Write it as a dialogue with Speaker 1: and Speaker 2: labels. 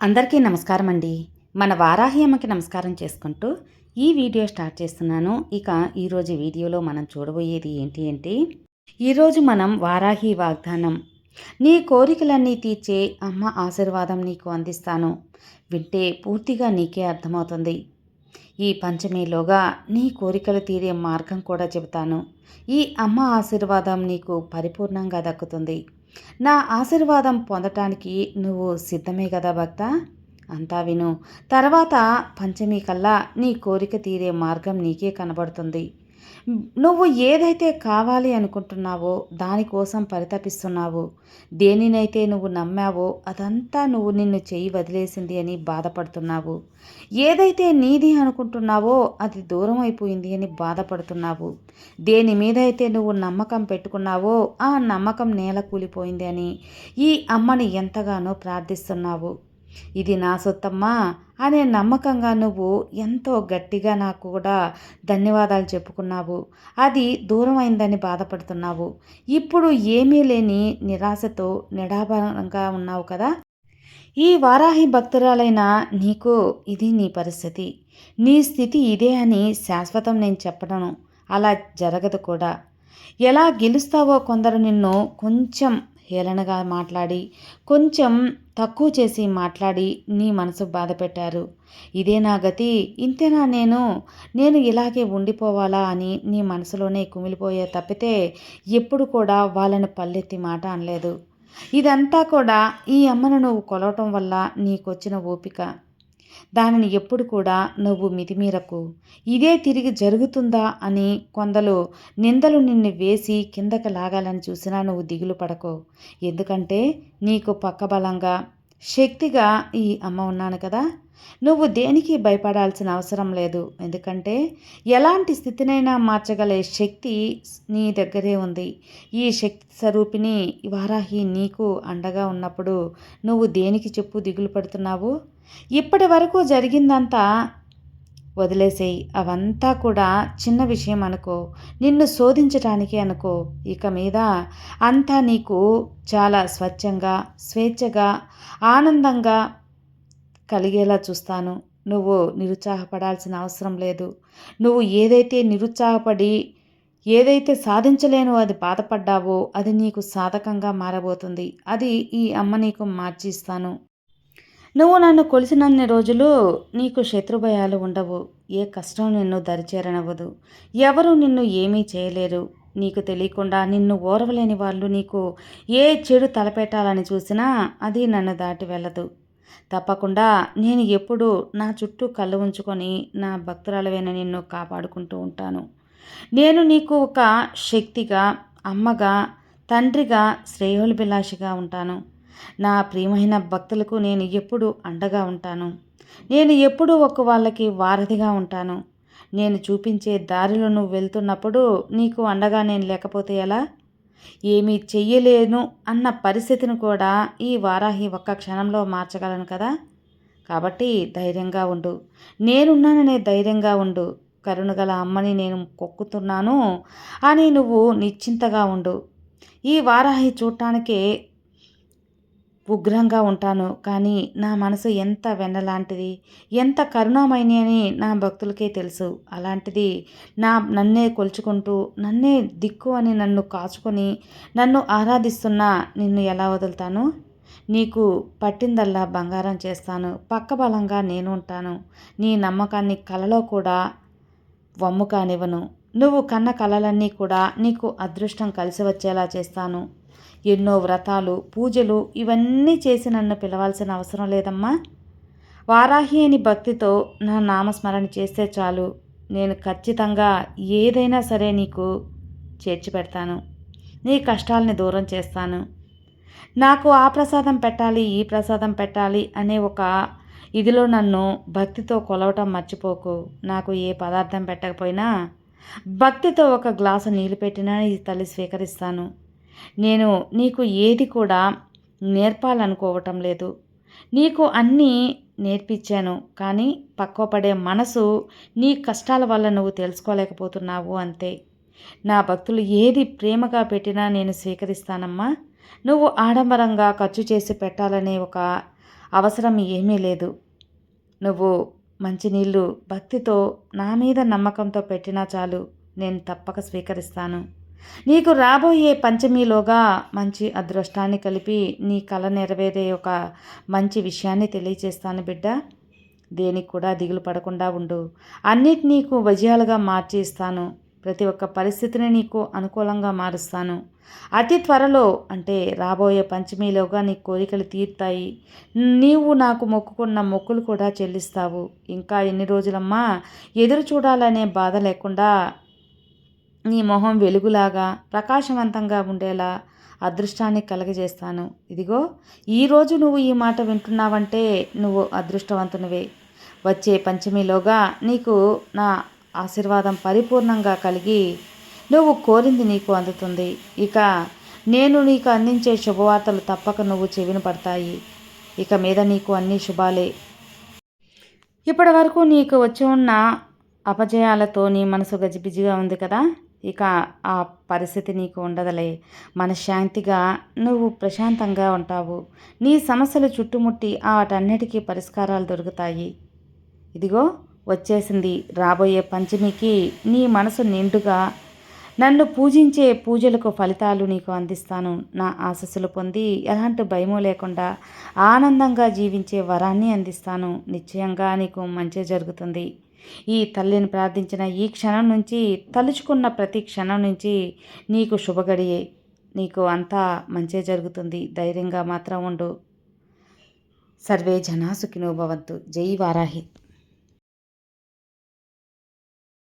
Speaker 1: అందరికీ నమస్కారం అండి మన వారాహి అమ్మకి నమస్కారం చేసుకుంటూ ఈ వీడియో స్టార్ట్ చేస్తున్నాను. ఇక ఈరోజు వీడియోలో మనం చూడబోయేది ఏంటి అంటే ఈరోజు మనం వారాహి వాగ్దానం. నీ కోరికలన్నీ తీర్చే అమ్మ ఆశీర్వాదం నీకు అందిస్తాను. వింటే పూర్తిగా నీకే అర్థమవుతుంది. ఈ పంచమిలోగా నీ కోరికలు తీరే మార్గం కూడా చెబుతాను. ఈ అమ్మ ఆశీర్వాదం నీకు పరిపూర్ణంగా దక్కుతుంది. నా ఆశీర్వాదం పొందటానికి నువ్వు సిద్ధమే కదా భక్త? అంతా విను. తర్వాత పంచమి కల్లా నీ కోరిక తీరే మార్గం నీకే కనబడుతుంది. నువ్వు ఏదైతే కావాలి అనుకుంటున్నావో దానికోసం పరితపిస్తున్నావో దేనినైతే నువ్వు నమ్మావో అదంతా నువ్వు నిన్ను చెయ్యి వదిలేసింది అని బాధపడుతున్నావు. ఏదైతే నీది అనుకుంటున్నావో అది దూరం అయిపోయింది అని బాధపడుతున్నావు. దేని మీద అయితే నువ్వు నమ్మకం పెట్టుకున్నావో ఆ నమ్మకం నేల కూలిపోయింది అని ఈ అమ్మని ఎంతగానో ప్రార్థిస్తున్నావు. ఇది నా సొత్తమ్మా అనే నమ్మకంగా నువ్వు ఎంతో గట్టిగా నాకు కూడా ధన్యవాదాలు చెప్పుకున్నావు. అది దూరం అయిందని బాధపడుతున్నావు. ఇప్పుడు ఏమీ లేని నిరాశతో నిడాభరంగా ఉన్నావు కదా? ఈ వారాహి భక్తురాలైన నీకు ఇది నీ పరిస్థితి. నీ స్థితి ఇదే అని శాశ్వతం నేను చెప్పడను అలా జరగదు కూడా. ఎలా గెలుస్తావో కొందరు నిన్ను కొంచెం హేళనగా మాట్లాడి కొంచెం తక్కువ చేసి మాట్లాడి నీ మనసు బాధ పెట్టారు ఇదే నా గతి ఇంతేనా నేను? నేను ఇలాగే ఉండిపోవాలా అని నీ మనసులోనే కుమిలిపోయే తప్పితే ఎప్పుడు కూడా వాళ్ళని పల్లెత్తి మాట అనలేదు. ఇదంతా కూడా ఈ అమ్మను నువ్వు కొలవటం వల్ల నీకొచ్చిన ఓపిక. దానిని ఎప్పుడు కూడా నువ్వు మితిమీరకు. ఇదే తిరిగి జరుగుతుందా అని కొందరు నిందలు నిన్ను వేసి కిందకి లాగాలని చూసినా నువ్వు దిగులు పడకో. ఎందుకంటే నీకు పక్కబలంగా శక్తిగా ఈ అమ్మ ఉన్నాను కదా. నువ్వు దేనికి భయపడాల్సిన అవసరం లేదు. ఎందుకంటే ఎలాంటి స్థితినైనా మార్చగలే శక్తి నీ దగ్గరే ఉంది. ఈ శక్తి స్వరూపిణి వారాహి నీకు అండగా ఉన్నప్పుడు నువ్వు దేనికి చెప్పు దిగులు పడుతున్నావు? ఇప్పటి వరకు జరిగిందంతా వదిలేసేయి. అవంతా కూడా చిన్న విషయం అనుకో. నిన్ను శోధించటానికి అనుకో. ఇక మీద అంతా నీకు చాలా స్వచ్ఛంగా స్వేచ్ఛగా ఆనందంగా కలిగేలా చూస్తాను. నువ్వు నిరుత్సాహపడాల్సిన అవసరం లేదు. నువ్వు ఏదైతే నిరుత్సాహపడి ఏదైతే సాధించలేనో అది బాధపడ్డావో అది నీకు సాధకంగా మారబోతుంది. అది ఈ అమ్మ నీకు మార్చిస్తాను. నువ్వు నన్ను కొలిసినన్ని రోజులు నీకు శత్రుభయాలు ఉండవు. ఏ కష్టం నిన్ను దరిచేరనవ్వదు. ఎవరు నిన్ను ఏమీ చేయలేరు. నీకు తెలియకుండా నిన్ను ఓరవలేని వాళ్ళు నీకు ఏ చెడు తలపెట్టాలని చూసినా అది నన్ను దాటి వెళ్ళదు. తప్పకుండా నేను ఎప్పుడూ నా చుట్టూ కళ్ళు ఉంచుకొని నా భక్తురాలవైన నిన్ను కాపాడుకుంటూ ఉంటాను. నేను నీకు ఒక శక్తిగా అమ్మగా తండ్రిగా శ్రేయోల్భిలాషిగా ఉంటాను. నా ప్రియమైన భక్తులకు నేను ఎప్పుడు అండగా ఉంటాను. నేను ఎప్పుడూ ఒక వాళ్ళకి వారధిగా ఉంటాను. నేను చూపించే దారిలో నువ్వు వెళ్తున్నప్పుడు నీకు అండగా నేను లేకపోతే ఎలా? ఏమీ చెయ్యలేను అన్న పరిస్థితిని కూడా ఈ వారాహి ఒక్క క్షణంలో మార్చగలను కదా? కాబట్టి ధైర్యంగా ఉండు. నేనున్నాననే ధైర్యంగా ఉండు. కరుణగల అమ్మని నేను కొక్కుతున్నాను అని నువ్వు నిశ్చింతగా ఉండు. ఈ వారాహి చూడటానికే ఉగ్రంగా ఉంటాను. కానీ నా మనసు ఎంత వెన్నలాంటిది ఎంత కరుణామయని అని నా భక్తులకే తెలుసు. అలాంటిది నా నన్నే కొలుచుకుంటూ నన్నే దిక్కు అని నన్ను కాచుకొని నన్ను ఆరాధిస్తున్నా నిన్ను ఎలా వదులుతాను? నీకు పట్టిందల్లా బంగారం చేస్తాను. పక్క బలంగా నేను ఉంటాను. నీ నమ్మకాన్ని కలలో కూడా వమ్ము కానివ్వను. నువ్వు కన్న కలలన్నీ కూడా నీకు అదృష్టం కలిసి వచ్చేలా చేస్తాను. ఎన్నో వ్రతాలు పూజలు ఇవన్నీ చేసి నన్ను పిలవాల్సిన అవసరం లేదమ్మా. వారాహి అని భక్తితో నా నామస్మరణ చేస్తే చాలు. నేను ఖచ్చితంగా ఏదైనా సరే నీకు చేర్చి పెడతాను. నీ కష్టాలని దూరం చేస్తాను. నాకు ఆ ప్రసాదం పెట్టాలి ఈ ప్రసాదం పెట్టాలి అనే ఒక ఇదిలో నన్ను భక్తితో కొలవటం మర్చిపోకు. నాకు ఏ పదార్థం పెట్టకపోయినా భక్తితో ఒక గ్లాసు నీళ్ళు పెట్టినా ఈ తల్లి స్వీకరిస్తాను. నేను నీకు ఏది కూడా నేర్పాలనుకోవటం లేదు. నీకు అన్నీ నేర్పించాను కానీ పక్వపడే మనసు నీ కష్టాల వల్ల నువ్వు తెలుసుకోలేకపోతున్నావు అంతే. నా భక్తులు ఏది ప్రేమగా పెట్టినా నేను స్వీకరిస్తానమ్మా. నువ్వు ఆడంబరంగా ఖర్చు చేసి పెట్టాలనే ఒక అవసరం ఏమీ లేదు. నువ్వు మంచినీళ్ళు భక్తితో నా మీద నమ్మకంతో పెట్టినా చాలు నేను తప్పక స్వీకరిస్తాను. నీకు రాబోయే పంచమిలోగా మంచి అదృష్టాన్ని కలిపి నీ కళ నెరవేరే ఒక మంచి విషయాన్ని తెలియజేస్తాను బిడ్డ. దేనికి కూడా దిగులు పడకుండా ఉండు. అన్నిటి నీకు విజయాలుగా మార్చి ఇస్తాను. ప్రతి ఒక్క పరిస్థితిని నీకు అనుకూలంగా మారుస్తాను. అతి త్వరలో అంటే రాబోయే పంచమిలోగా నీ కోరికలు తీరుతాయి. నీవు నాకు మొక్కుకున్న మొక్కులు కూడా చెల్లిస్తావు. ఇంకా ఎన్ని రోజులమ్మా? ఎదురు చూడాలనే బాధ లేకుండా నీ మొహం వెలుగులాగా ప్రకాశవంతంగా ఉండేలా అదృష్టాన్ని కలగజేస్తాను. ఇదిగో ఈరోజు నువ్వు ఈ మాట వింటున్నావంటే నువ్వు అదృష్టవంతునివే. వచ్చే పంచమిలోగా నీకు నా ఆశీర్వాదం పరిపూర్ణంగా కలిగి నువ్వు కోరింది నీకు అందుతుంది. ఇక నేను నీకు అందించే శుభవార్తలు తప్పక నువ్వు చెవిన పడతాయి. ఇక మీద నీకు అన్ని శుభాలే. ఇప్పటి వరకు నీకు వచ్చి ఉన్న అపజయాలతో నీ మనసు గజిబిజిగా ఉంది కదా? ఇక ఆ పరిస్థితి నీకు ఉండదులే. మనశ్శాంతిగా నువ్వు ప్రశాంతంగా ఉంటావు. నీ సమస్యలు చుట్టుముట్టి వాటన్నిటికీ పరిష్కారాలు దొరుకుతాయి. ఇదిగో వచ్చేసింది రాబోయే పంచమికి నీ మనసు నిండుగా నన్ను పూజించే పూజలకు ఫలితాలు నీకు అందిస్తాను. నా ఆశస్సులు పొంది ఎలాంటి భయము లేకుండా ఆనందంగా జీవించే వరాన్ని అందిస్తాను. నిశ్చయంగా నీకు మంచి జరుగుతుంది. ఈ తల్లిని ప్రార్థించిన ఈ క్షణం నుంచి తలుచుకున్న ప్రతి క్షణం నుంచి నీకు శుభగడియే. నీకు అంతా మంచే జరుగుతుంది. ధైర్యంగా మాత్రం ఉండు. సర్వే జనా సుఖినో భవంతు. జై వారాహి.